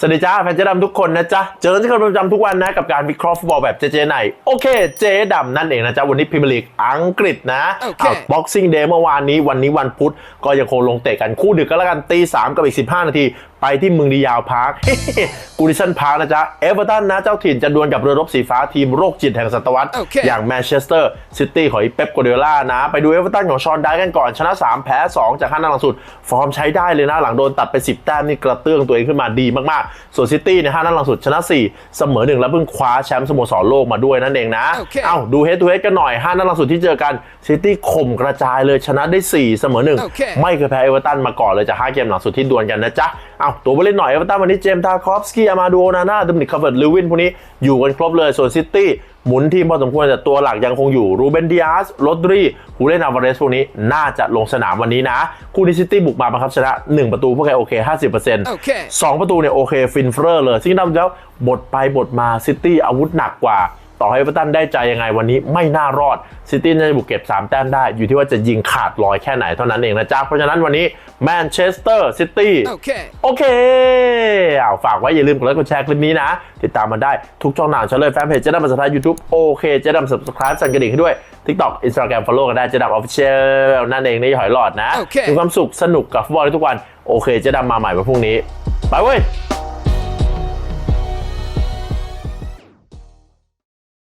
สวัสดีจ้าแฟนเจ๊ดำทุกคนนะจ๊ะ เจอที่เคารพประจำทุกวันนะ กับการวิเคราะห์ฟุตบอลแบบเจ๊ๆไหน โอเค เจ๊ดำนั่นเองนะจ๊ะ วันนี้พรีเมียร์ลีกอังกฤษนะโอเคบ็อกซิ่งเดย์เมื่อวานนี้วันนี้วันพุธ ก็ยังคงลงเตะกันคู่ดึกก็แล้วกันตีสามกับอีก 15 นาที ไปที่เมืองดียาวพาร์คกูดิชันพาร์คนะจ๊ะ เอเวอร์ตันนะเจ้าถิ่นจะดวลกับเรือรบสีฟ้าทีมโรคจิตแห่งศตวรรษโอเคอย่างแมนเชสเตอร์ซิตี้ของอีเป๊ปกัวเดโอล่านะ ไปดูเอเวอร์ตันของชอนไดกันก่อน ชนะ 3 แพ้ 2 จากข้างหน้าหลังสุด ฟอร์มใช้ได้เลยนะหลังโดนตัดไป 10 แต้มนี่กระเตื้องตัวเองขึ้นมาดีมากๆ ส่วนซิตี้ในห้านัดหลังสุดชนะ 4 เสมอ 1 แล้วเพิ่งคว้าแชมป์สโมสรโลกมาด้วยนั่นเองนะโอเคเอ้าดูเฮดทูเฮดกันหน่อยห้านัดหลังสุดที่เจอกันซิตี้ข่มกระจายเลยชนะได้ 4 เสมอโอเค1ไม่เคยแพ้เอเวอร์ตันมาก่อนเลยจาก5เกมหลังสุดที่ดวลกันนะจ๊ะเอาตัวไปเล่นหน่อยเอเวอร์ตันวันนี้เจมส์ทาคอฟสกี้อามาดูโอนาน่าดมินิกคาเวิร์ดลิวินพวกนี้อยู่กันครบเลยส่วนซิตี้หมุนทีมพอสมควรแต่ตัวหลักยังคงอยู่รูเบนดิอาสโรดรีฮูเล่นอาวาเรสพวกนี้น่าจะลงสนามวันนี้นะ คู่นี้ซิตี้บุกมาบังคับชนะ 1 ประตูพวกแกโอเค 50%โอเคสองประตูเนี่ยโอเคฟินเฟอร์เลยซึ่งทำแล้วบทไปบทมาซิตี้อาวุธหนักกว่า ต่อให้เอเวอร์ตันได้ใจยังไงวันนี้ไม่น่ารอดซิตี้น่าจะบุกเก็บ 3 แต้มได้ อยู่ที่ว่าจะยิงขาดลอยแค่ไหนเท่านั้นเองนะจ๊ะเพราะฉะนั้นวันนี้แมนเชสเตอร์ซิตี้โอเคโอเคเอาฝากไว้อย่าลืมกดไลค์กดแชร์คลิปนี้นะ ติดตามมันได้ทุกช่องทางเฉลยแฟนเพจเจ๊ดำภาษาไทยยูทูบโอเคเจ๊ดำ subscribe สั่นกระดิ่งให้ด้วย TikTok Instagram follow กันได้เจ๊ดำ official นั่นเองนี่หอยหลอดนะโอเคมีความสุขสนุกกับฟุตบอลทุกวันโอเคเจ๊ดำมาใหม่วันพรุ่งนี้ไปเว้ย